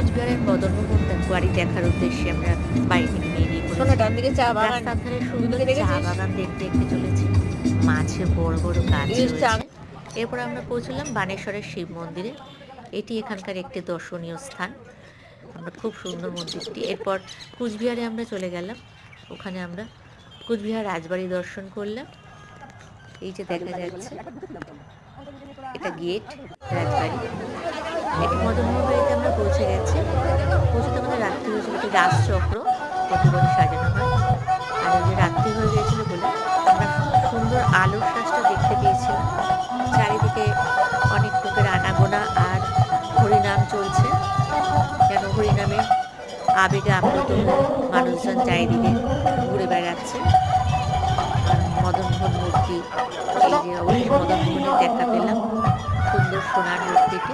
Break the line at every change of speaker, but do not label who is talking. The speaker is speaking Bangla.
কোচবিহারের মদনমোহন বাড়ি দেখার উদ্দেশ্যে আমরা বাড়ি থেকে বেরিয়ে
শোনো ডান দিকে চা বাগান।
রাস্তার ধারে সুন্দর চা বাগান দেখতে দেখতে চলেছি। মাঝে বড় বড় গাছ এরপর আমরা পৌঁছলাম বানেশ্বরের শিব মন্দিরে। এটি এখানকার একটি দর্শনীয় স্থান। আমরা খুব সুন্দর মন্দিরটি। এরপর কুচবিহারে আমরা চলে গেলাম। ওখানে আমরা কুচবিহার রাজবাড়ি দর্শন করলাম। এই যে দেখা যাচ্ছে এটা গেট রাজবাড়ি। এটি মদনমোহন বাড়িতে আমরা পৌঁছে আমাদের একটি রাজচক্র প্রতিবারে সাজানো হয়। আর যে রাত্রি হয়ে গিয়েছিল বলে আমরা সুন্দর আলোর শ্বাসটা দেখতে পেয়েছিলাম। চারিদিকে অনেক লোকের আনাগোনা আর হরিনাম চলছে। যেন হরিনামে আবেগে আপ্লুত মানুষজন চারিদিকে ঘুরে বেড়াচ্ছে। মদনমোহন মূর্তি, এই যে মদনমোহনের দেখা পেলাম। সুন্দর সোনার মূর্তিটি